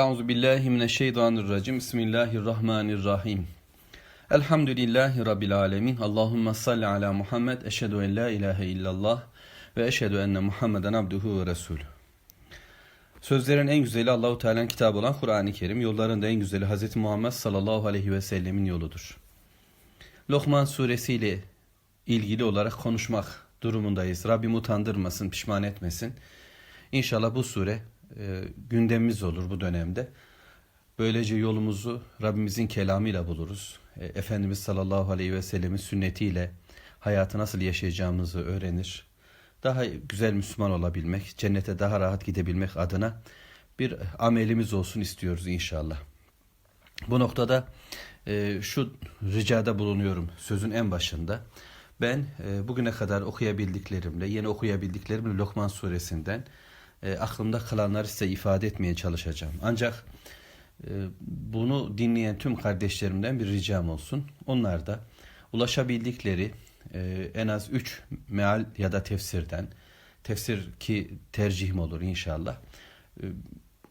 Euzu billahi mineşşeytanirracim. Bismillahirrahmanirrahim. Elhamdülillahi rabbil alamin. Allahumme salli ala Muhammed. Eşhedü en la ilahe illallah ve eşhedü enne Muhammeden abduhu ve resulü. Sözlerin en güzeli Allahu Teala'nın kitabı olan Kur'an-ı Kerim. Yolların da en güzeli Hz. Muhammed sallallahu aleyhi ve sellemin yoludur. Lokman suresiyle ilgili olarak konuşmak durumundayız. Rabbim utandırmasın, pişman etmesin. İnşallah bu sure e, gündemimiz olur bu dönemde. Böylece yolumuzu Rabbimizin kelamıyla buluruz. E, Efendimiz sallallahu aleyhi ve sellemin sünnetiyle hayatı nasıl yaşayacağımızı öğrenir. Daha güzel Müslüman olabilmek, cennete daha rahat gidebilmek adına bir amelimiz olsun istiyoruz inşallah. Bu noktada e, şu ricada bulunuyorum sözün en başında. Ben e, bugüne kadar okuyabildiklerimle, yeni okuyabildiklerimle Lokman suresinden e, aklımda kalanları size ifade etmeye çalışacağım. Ancak e, bunu dinleyen tüm kardeşlerimden bir ricam olsun. Onlar da ulaşabildikleri e, en az 3 meal ya da tefsirden, tefsir ki tercihim olur inşallah, e,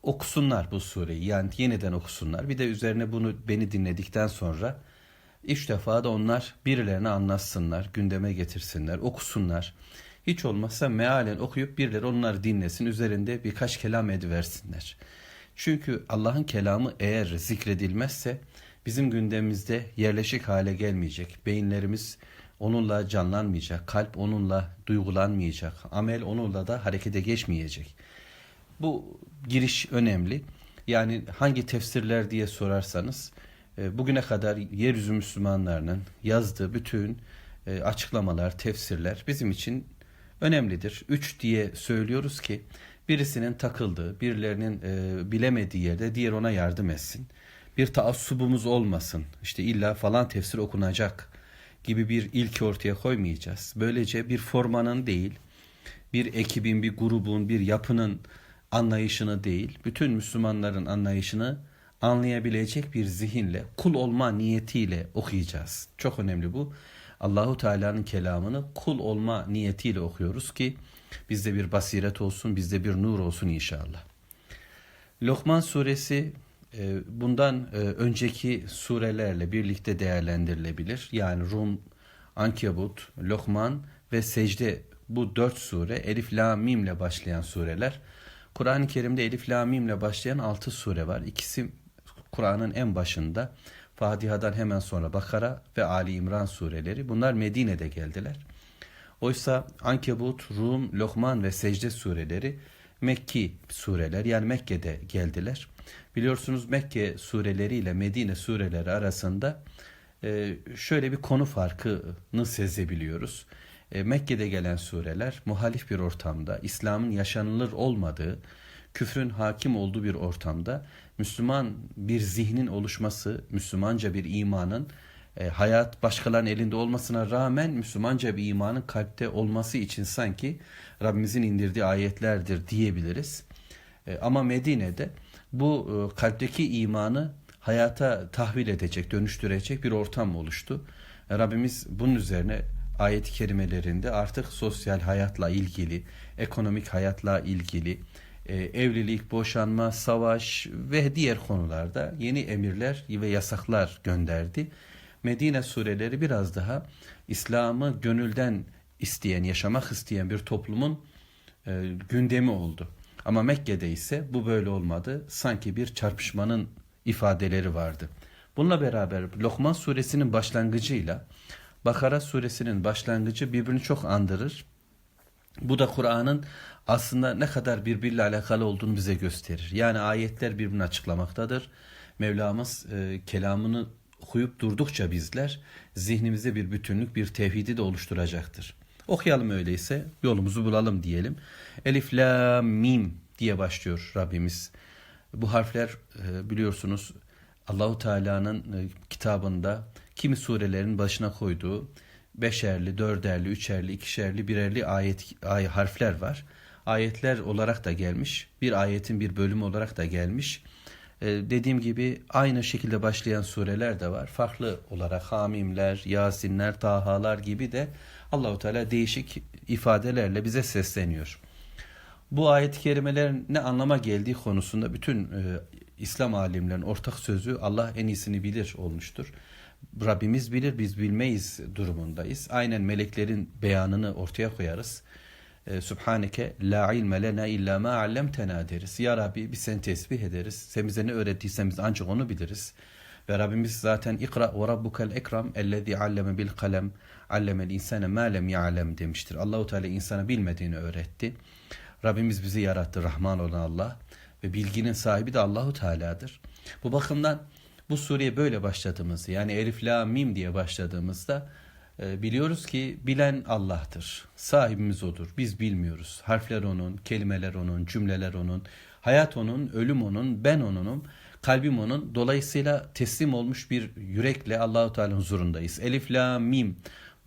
okusunlar bu sureyi. Yani yeniden okusunlar. Bir de üzerine bunu beni dinledikten sonra üç defa da onlar birilerine anlatsınlar, gündeme getirsinler, okusunlar. Hiç olmazsa mealen okuyup birileri onları dinlesin, üzerinde birkaç kelam ediversinler. Çünkü Allah'ın kelamı eğer zikredilmezse bizim gündemimizde yerleşik hale gelmeyecek. Beyinlerimiz onunla canlanmayacak, kalp onunla duygulanmayacak, amel onunla da harekete geçmeyecek. Bu giriş önemli. Yani hangi tefsirler diye sorarsanız e, bugüne kadar yeryüzü Müslümanlarının yazdığı bütün e, açıklamalar, tefsirler bizim için önemlidir. Üç diye söylüyoruz ki birisinin takıldığı, birilerinin e, bilemediği yerde diğer ona yardım etsin. Bir taassubumuz olmasın. İşte illa falan tefsir okunacak gibi bir ilki ortaya koymayacağız. Böylece bir formanın değil, bir ekibin, bir grubun, bir yapının anlayışını değil, bütün Müslümanların anlayışını anlayabilecek bir zihinle, kul olma niyetiyle okuyacağız. Çok önemli bu. Allahu Teala'nın kelamını kul olma niyetiyle okuyoruz ki bizde bir basiret olsun, bizde bir nur olsun inşallah. Lokman suresi e, bundan e, önceki surelerle birlikte değerlendirilebilir. Yani Rum, Ankebut, Lokman ve Secde bu dört sure Elif, La, Mim ile başlayan sureler. Kur'an-ı Kerim'de Elif, La, Mim ile başlayan altı sure var. İkisi Kur'an'ın en başında. Fatiha'dan hemen sonra Bakara ve Ali İmran sureleri. Bunlar Medine'de geldiler. Oysa Ankebut, Rum, Lokman ve Secde sureleri Mekki sureler yani Mekke'de geldiler. Biliyorsunuz Mekke sureleri ile Medine sureleri arasında e, şöyle bir konu farkını sezebiliyoruz. E, Mekke'de gelen sureler muhalif bir ortamda, İslam'ın yaşanılır olmadığı, küfrün hakim olduğu bir ortamda Müslüman bir zihnin oluşması, Müslümanca bir imanın e, hayat başkalarının elinde olmasına rağmen Müslümanca bir imanın kalpte olması için sanki Rabbimizin indirdiği ayetlerdir diyebiliriz. E, ama Medine'de bu e, kalpteki imanı hayata tahvil edecek, dönüştürecek bir ortam oluştu. E, Rabbimiz bunun üzerine ayet-i kerimelerinde artık sosyal hayatla ilgili, ekonomik hayatla ilgili, e, evlilik, boşanma, savaş ve diğer konularda yeni emirler ve yasaklar gönderdi. Medine sureleri biraz daha İslam'ı gönülden isteyen, yaşamak isteyen bir toplumun e, gündemi oldu. Ama Mekke'de ise bu böyle olmadı. Sanki bir çarpışmanın ifadeleri vardı. Bununla beraber Lokman suresinin başlangıcıyla Bakara suresinin başlangıcı birbirini çok andırır. Bu da Kur'an'ın aslında ne kadar birbiriyle alakalı olduğunu bize gösterir. Yani ayetler birbirini açıklamaktadır. Mevlamız e, kelamını okuyup durdukça bizler zihnimizde bir bütünlük, bir tevhidi de oluşturacaktır. Okuyalım öyleyse yolumuzu bulalım diyelim. Elif, la, mim diye başlıyor Rabbimiz. Bu harfler e, biliyorsunuz Allahu Teala'nın e, kitabında kimi surelerin başına koyduğu beşerli, dörderli, üçerli, ikişerli, birerli ayet ay, harfler var. Ayetler olarak da gelmiş. Bir ayetin bir bölümü olarak da gelmiş. Ee, dediğim gibi aynı şekilde başlayan sureler de var. Farklı olarak Hamimler, Yasinler, Tahalar gibi de Allahu Teala değişik ifadelerle bize sesleniyor. Bu ayet-i kerimelerin ne anlama geldiği konusunda bütün e, İslam alimlerin ortak sözü Allah en iyisini bilir olmuştur. Rabbimiz bilir biz bilmeyiz durumundayız. Aynen meleklerin beyanını ortaya koyarız. E, Subhaneke la ilme lena illa ma allamtena deriz. Ya Rabbi biz seni tesbih ederiz. Sen bize ne öğrettiysen biz ancak onu biliriz. Ve Rabbimiz zaten ikra ve rabbukel ekram ellezî alleme bil kalem allemel insane ma lem ya'lem demiştir. Allahu Teala insana bilmediğini öğretti. Rabbimiz bizi yarattı Rahman olan Allah ve bilginin sahibi de Allahu Teala'dır. Bu bakımdan bu sureye böyle başladığımızda yani Elif La Mim diye başladığımızda e, biliyoruz ki bilen Allah'tır. Sahibimiz odur. Biz bilmiyoruz. Harfler onun, kelimeler onun, cümleler onun, hayat onun, ölüm onun, ben onunum, kalbim onun. Dolayısıyla teslim olmuş bir yürekle Allahu Teala huzurundayız. Elif La Mim.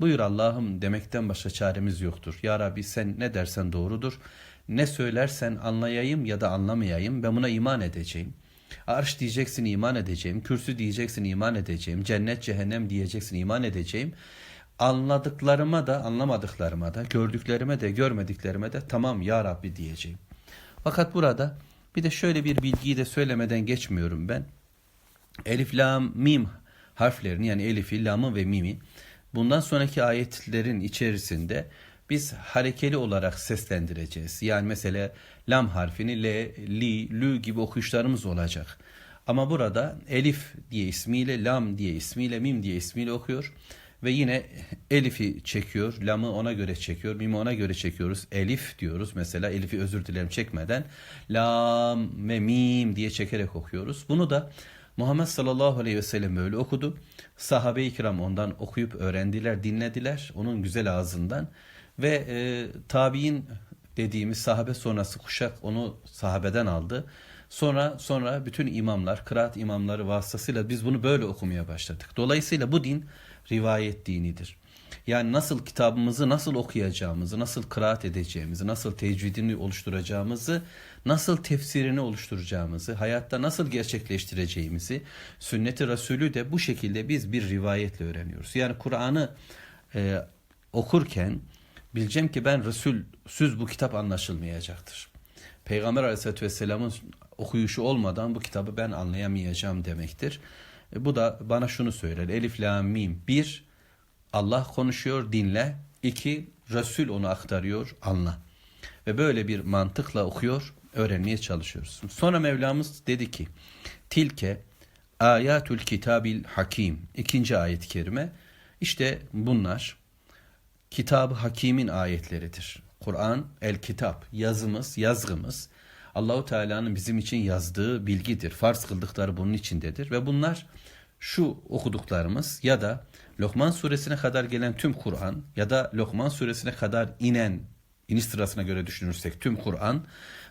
Buyur Allah'ım demekten başka çaremiz yoktur. Ya Rabbi sen ne dersen doğrudur. Ne söylersen anlayayım ya da anlamayayım ben buna iman edeceğim. Arş diyeceksin iman edeceğim. Kürsü diyeceksin iman edeceğim. Cennet cehennem diyeceksin iman edeceğim. Anladıklarıma da anlamadıklarıma da gördüklerime de görmediklerime de tamam ya Rabbi diyeceğim. Fakat burada bir de şöyle bir bilgiyi de söylemeden geçmiyorum ben. Elif, lam, mim harflerini yani elifi, lamı ve mimi bundan sonraki ayetlerin içerisinde biz harekeli olarak seslendireceğiz. Yani mesela lam harfini le, li, lü gibi okuyuşlarımız olacak. Ama burada elif diye ismiyle, lam diye ismiyle, mim diye ismiyle okuyor. Ve yine elifi çekiyor, lamı ona göre çekiyor, mimi ona göre çekiyoruz. Elif diyoruz mesela, elifi özür dilerim çekmeden. Lam ve mim diye çekerek okuyoruz. Bunu da Muhammed sallallahu aleyhi ve sellem öyle okudu. Sahabe-i kiram ondan okuyup öğrendiler, dinlediler onun güzel ağzından. Ve e, tabi'in dediğimiz sahabe sonrası kuşak onu sahabeden aldı. Sonra sonra bütün imamlar, kıraat imamları vasıtasıyla biz bunu böyle okumaya başladık. Dolayısıyla bu din rivayet dinidir. Yani nasıl kitabımızı nasıl okuyacağımızı, nasıl kıraat edeceğimizi, nasıl tecvidini oluşturacağımızı, nasıl tefsirini oluşturacağımızı, hayatta nasıl gerçekleştireceğimizi, sünnet-i Resulü de bu şekilde biz bir rivayetle öğreniyoruz. Yani Kur'an'ı e, okurken bileceğim ki ben Resulsüz bu kitap anlaşılmayacaktır. Peygamber Aleyhisselatü Vesselam'ın okuyuşu olmadan bu kitabı ben anlayamayacağım demektir. E, bu da bana şunu söyler. Elif, la, mim. Bir, Allah konuşuyor, dinle. İki, Resul onu aktarıyor, anla. Ve böyle bir mantıkla okuyor, öğrenmeye çalışıyoruz. Sonra Mevlamız dedi ki, Tilke ayatul kitabil hakim. İkinci ayet-i kerime. İşte bunlar kitabı hakimin ayetleridir. Kur'an el kitap yazımız, yazgımız Allahu Teala'nın bizim için yazdığı bilgidir. Farz kıldıkları bunun içindedir ve bunlar şu okuduklarımız ya da Lokman suresine kadar gelen tüm Kur'an ya da Lokman suresine kadar inen iniş sırasına göre düşünürsek tüm Kur'an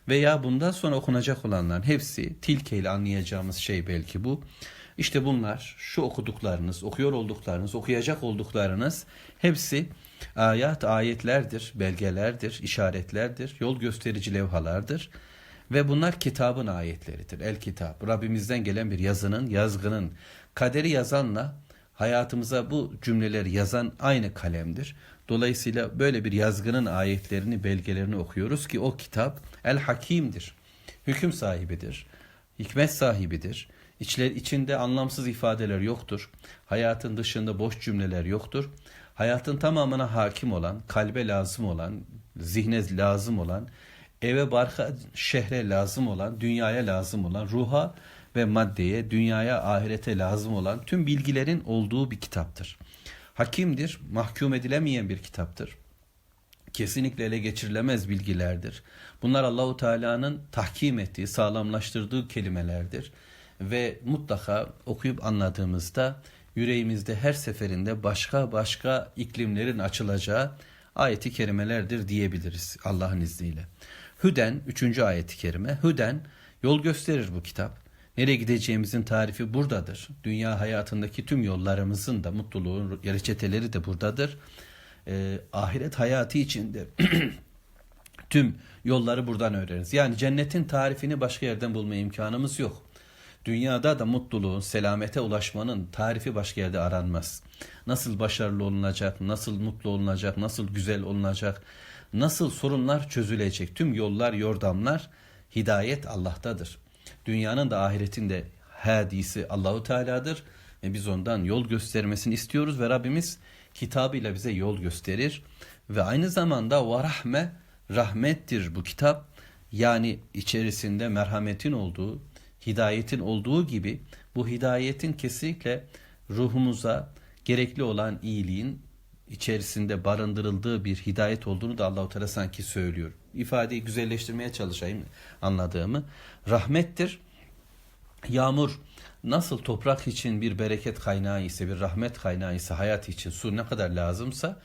veya bundan sonra okunacak olanların hepsi tilkeyle anlayacağımız şey belki bu. İşte bunlar şu okuduklarınız, okuyor olduklarınız, okuyacak olduklarınız hepsi ayat ayetlerdir, belgelerdir, işaretlerdir, yol gösterici levhalardır. Ve bunlar kitabın ayetleridir. El kitap. Rabbimizden gelen bir yazının, yazgının. Kaderi yazanla hayatımıza bu cümleleri yazan aynı kalemdir. Dolayısıyla böyle bir yazgının ayetlerini, belgelerini okuyoruz ki o kitap el hakimdir. Hüküm sahibidir. Hikmet sahibidir. İçler, içinde anlamsız ifadeler yoktur. Hayatın dışında boş cümleler yoktur. Hayatın tamamına hakim olan, kalbe lazım olan, zihne lazım olan, eve barka şehre lazım olan, dünyaya lazım olan, ruha ve maddeye, dünyaya, ahirete lazım olan tüm bilgilerin olduğu bir kitaptır. Hakimdir, mahkum edilemeyen bir kitaptır. Kesinlikle ele geçirilemez bilgilerdir. Bunlar Allahu Teala'nın tahkim ettiği, sağlamlaştırdığı kelimelerdir ve mutlaka okuyup anladığımızda yüreğimizde her seferinde başka başka iklimlerin açılacağı ayeti kerimelerdir diyebiliriz Allah'ın izniyle. Hüden 3. ayeti kerime. Hüden yol gösterir bu kitap. Nereye gideceğimizin tarifi buradadır. Dünya hayatındaki tüm yollarımızın da mutluluğun reçeteleri de buradadır. Ee, ahiret hayatı içinde tüm yolları buradan öğreniriz. Yani cennetin tarifini başka yerden bulma imkanımız yok. Dünyada da mutluluğun, selamete ulaşmanın tarifi başka yerde aranmaz. Nasıl başarılı olunacak, nasıl mutlu olunacak, nasıl güzel olunacak, nasıl sorunlar çözülecek. Tüm yollar, yordamlar, hidayet Allah'tadır. Dünyanın da ahiretin de hadisi Allahu Teala'dır ve biz ondan yol göstermesini istiyoruz ve Rabbimiz kitabıyla bize yol gösterir ve aynı zamanda ve rahme rahmettir bu kitap. Yani içerisinde merhametin olduğu, hidayetin olduğu gibi bu hidayetin kesinlikle ruhumuza gerekli olan iyiliğin içerisinde barındırıldığı bir hidayet olduğunu da Allahu Teala sanki söylüyor. İfadeyi güzelleştirmeye çalışayım anladığımı. Rahmettir. Yağmur nasıl toprak için bir bereket kaynağı ise, bir rahmet kaynağı ise, hayat için su ne kadar lazımsa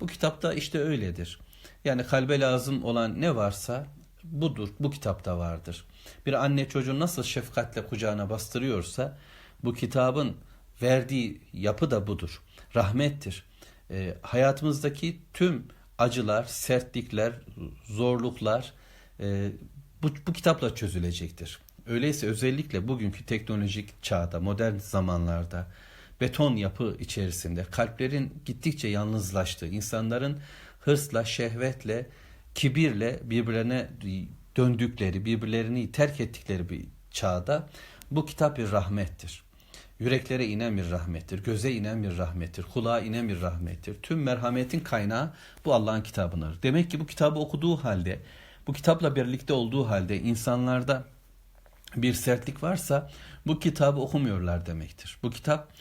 bu kitapta işte öyledir. Yani kalbe lazım olan ne varsa budur, bu kitapta vardır. Bir anne çocuğu nasıl şefkatle kucağına bastırıyorsa bu kitabın verdiği yapı da budur. Rahmettir. E, hayatımızdaki tüm acılar, sertlikler, zorluklar e, bu, bu kitapla çözülecektir. Öyleyse özellikle bugünkü teknolojik çağda, modern zamanlarda beton yapı içerisinde kalplerin gittikçe yalnızlaştığı, insanların hırsla, şehvetle, kibirle birbirlerine döndükleri, birbirlerini terk ettikleri bir çağda bu kitap bir rahmettir. Yüreklere inen bir rahmettir, göze inen bir rahmettir, kulağa inen bir rahmettir. Tüm merhametin kaynağı bu Allah'ın kitabıdır. Demek ki bu kitabı okuduğu halde, bu kitapla birlikte olduğu halde insanlarda bir sertlik varsa bu kitabı okumuyorlar demektir. Bu kitap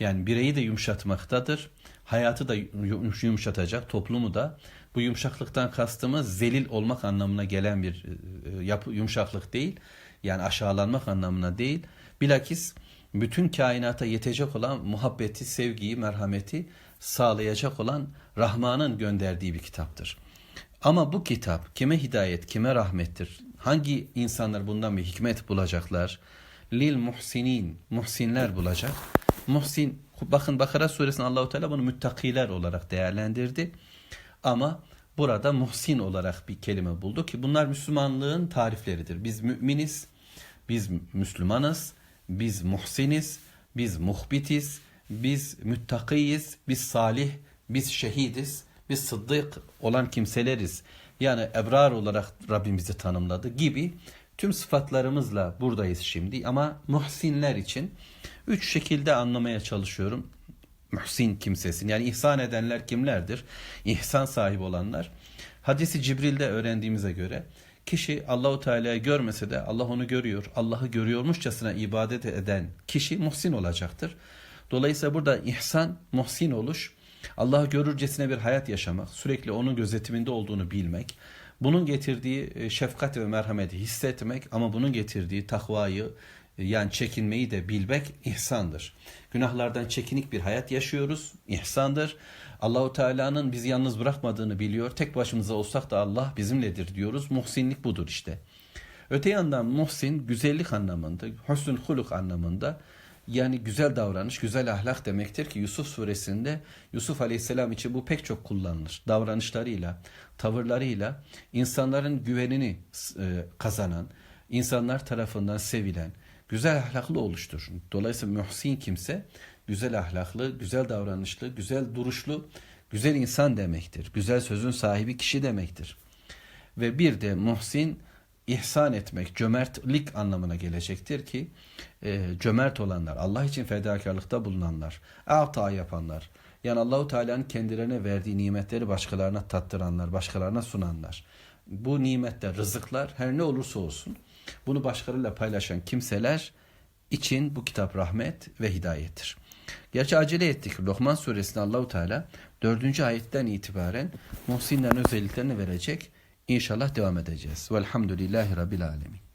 yani bireyi de yumuşatmaktadır. Hayatı da yumuşatacak, toplumu da. Bu yumuşaklıktan kastımız zelil olmak anlamına gelen bir e, yapı, yumuşaklık değil. Yani aşağılanmak anlamına değil. Bilakis bütün kainata yetecek olan muhabbeti, sevgiyi, merhameti sağlayacak olan Rahman'ın gönderdiği bir kitaptır. Ama bu kitap kime hidayet, kime rahmettir? Hangi insanlar bundan bir hikmet bulacaklar? Lil muhsinin, muhsinler bulacak. Muhsin, bakın Bakara suresinde Allahu Teala bunu müttakiler olarak değerlendirdi. Ama burada muhsin olarak bir kelime buldu ki bunlar Müslümanlığın tarifleridir. Biz müminiz, biz Müslümanız, biz muhsiniz, biz muhbitiz, biz müttakiyiz, biz salih, biz şehidiz, biz sıddık olan kimseleriz. Yani ebrar olarak Rabbim bizi tanımladı gibi tüm sıfatlarımızla buradayız şimdi. Ama muhsinler için üç şekilde anlamaya çalışıyorum. Muhsin kimsesin. Yani ihsan edenler kimlerdir? İhsan sahibi olanlar. Hadisi Cibril'de öğrendiğimize göre kişi Allahu Teala'yı görmese de Allah onu görüyor. Allah'ı görüyormuşçasına ibadet eden kişi muhsin olacaktır. Dolayısıyla burada ihsan, muhsin oluş, Allah'ı görürcesine bir hayat yaşamak, sürekli onun gözetiminde olduğunu bilmek, bunun getirdiği e, şefkat ve merhameti hissetmek ama bunun getirdiği takvayı e, yani çekinmeyi de bilmek ihsandır. Günahlardan çekinik bir hayat yaşıyoruz, ihsandır. Allahu Teala'nın bizi yalnız bırakmadığını biliyor. Tek başımıza olsak da Allah bizimledir diyoruz. Muhsinlik budur işte. Öte yandan muhsin güzellik anlamında, husnul huluk anlamında yani güzel davranış, güzel ahlak demektir ki Yusuf suresinde Yusuf aleyhisselam için bu pek çok kullanılır. Davranışlarıyla, tavırlarıyla insanların güvenini e, kazanan, insanlar tarafından sevilen, güzel ahlaklı oluştur. Dolayısıyla muhsin kimse güzel ahlaklı, güzel davranışlı, güzel duruşlu, güzel insan demektir. Güzel sözün sahibi kişi demektir. Ve bir de muhsin ihsan etmek, cömertlik anlamına gelecektir ki e, cömert olanlar, Allah için fedakarlıkta bulunanlar, ata yapanlar, yani Allahu Teala'nın kendilerine verdiği nimetleri başkalarına tattıranlar, başkalarına sunanlar. Bu nimetler, rızıklar her ne olursa olsun bunu başkalarıyla paylaşan kimseler için bu kitap rahmet ve hidayettir. Gerçi acele ettik. Lokman suresinde Allahu Teala 4. ayetten itibaren muhsinlerin özelliklerini verecek. İnşallah devam edeceğiz. Velhamdülillahi Rabbil Alemin.